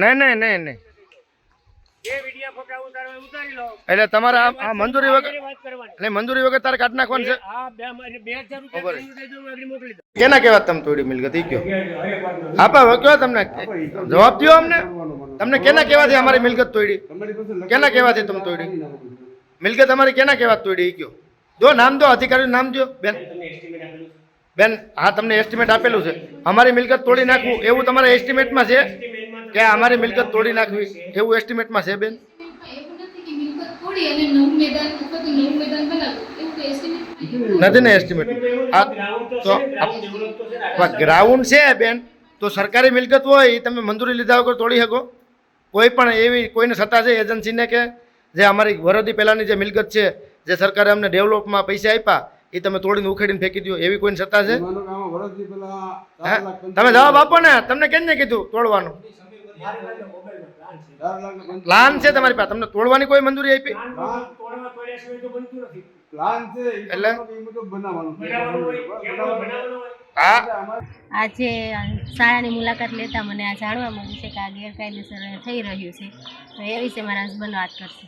નહીં નહીં નહીં નહીં. એટલે તમારે મંજૂરી વગર મંજૂરી વગર તારે કાઢ નાખવાનું છે? કેના કહેવા તમે તોડી મિલકત? ઈ કયો. આપા, હવે તમને? જવાબ દો અમને. તમને કેના કહેવાથી અમારી મિલકત તોડી? કેના કહેવાથી તમે તોડી? મિલકત અમારી કેના કેવા તોડી? ઈ કયો. દો, નામ દો અધિકારી નામ દો બેન. બેન, હા, તમને એસ્ટિમેટ આપેલું છે. અમારી મિલકત તોડી નાખવું, એવું તમારા એસ્ટિમેટમાં છે? કે અમારી મિલકત તોડી નાખવી? એવું એસ્ટિમેટમાં છે, બેન? નથી ને એસ્ટિમેટ તો ગ્રાઉન્ડ છે, બેન. તો સરકારી મિલકત હોય એ તમે મંજૂરી લીધા વગર તોડી શકો. કોઈ પણ એવી, કોઈને સત્તા છે એજન્સીને કે, જે અમારી વરદી પહેલાંની જે મિલકત છે, જે સરકારે અમને ડેવલપમાં પૈસા આપ્યા એ તમે તોડીને ઉખેડીને ફેંકી દો એવી કોઈ સત્તા છે? તમે જવાબ આપો ને. તમને કેમ ને કીધું? તોડવાનું. પ્લાન છે તમારી પાસે. તમને તોડવાની કોઈ મંજૂરી આપી? એટલે? આજે શાળાની મુલાકાત લેતા મને આ જાણવા મળ્યું છે કે આ ગેરકાયદેસર થઈ રહ્યું છે. તો એ વિશે મારા હસબન્ડ વાત કરશે.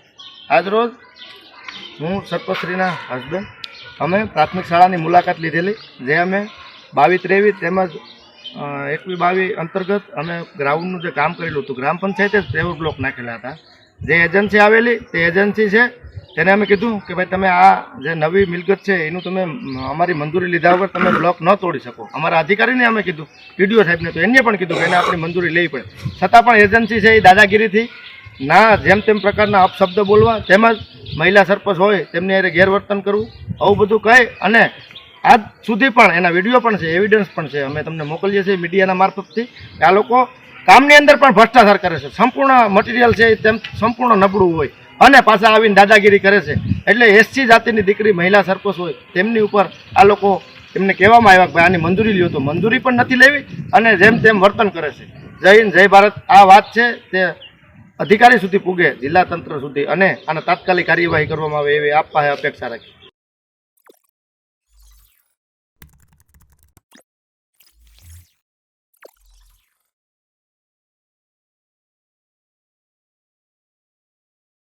આજરોજ હું સરપંચશ્રીના હસબન્ડ અમે પ્રાથમિક શાળાની મુલાકાત લીધેલી, જે અમે બાવીસ ત્રેવીસ તેમજ એકવીસ બાવીસ અંતર્ગત અમે ગ્રાઉન્ડનું જે કામ કરેલું હતું, ગ્રામ પંચાયતે જ પેવર બ્લોક નાખેલા હતા. જે એજન્સી આવેલી તે એજન્સી છે, તેને અમે કીધું કે ભાઈ તમે આ જે નવી મિલકત છે એનું તમે અમારી મંજૂરી લીધા વગર તમે બ્લોક ન તોડી શકો. અમારા અધિકારીને અમે કીધું, પીડીઓ સાહેબને તો એને પણ કીધું કે એને આપણી મંજૂરી લેવી પડે. છતાં પણ એજન્સી છે એ દાદાગીરીથી, ના જેમ તેમ પ્રકારના અપશબ્દ બોલવા તેમજ મહિલા સરપંચ હોય, તેમને હારે ગેરવર્તન કરવું, આવું બધું કહે અને આજ સુધી પણ એના વીડિયો પણ છે એવિડન્સ પણ છે, અમે તમને મોકલીએ છીએ મીડિયાના મારફતથી. આ લોકો કામની અંદર પણ ભ્રષ્ટાચાર કરે છે. સંપૂર્ણ મટીરિયલ છે તેમ સંપૂર્ણ નબળું હોય. અને પાછા આવીને દાદાગીરી કરે છે. એટલે એસસી જાતિની દીકરી મહિલા સરપંચ હોય, તેમની ઉપર આ લોકો એમને કહેવામાં આવ્યા કે આની મંજૂરી લ્યો તો. મંજૂરી પણ નથી લેવી અને જેમ તેમ વર્તન કરે છે. જય હિન્દ, જય ભારત. આ વાત છે તે અધિકારી સુધી પૂગે, જિલ્લા તંત્ર સુધી અને આને તાત્કાલિક કાર્યવાહી કરવામાં આવે એવી આપવા અપેક્ષા રાખી.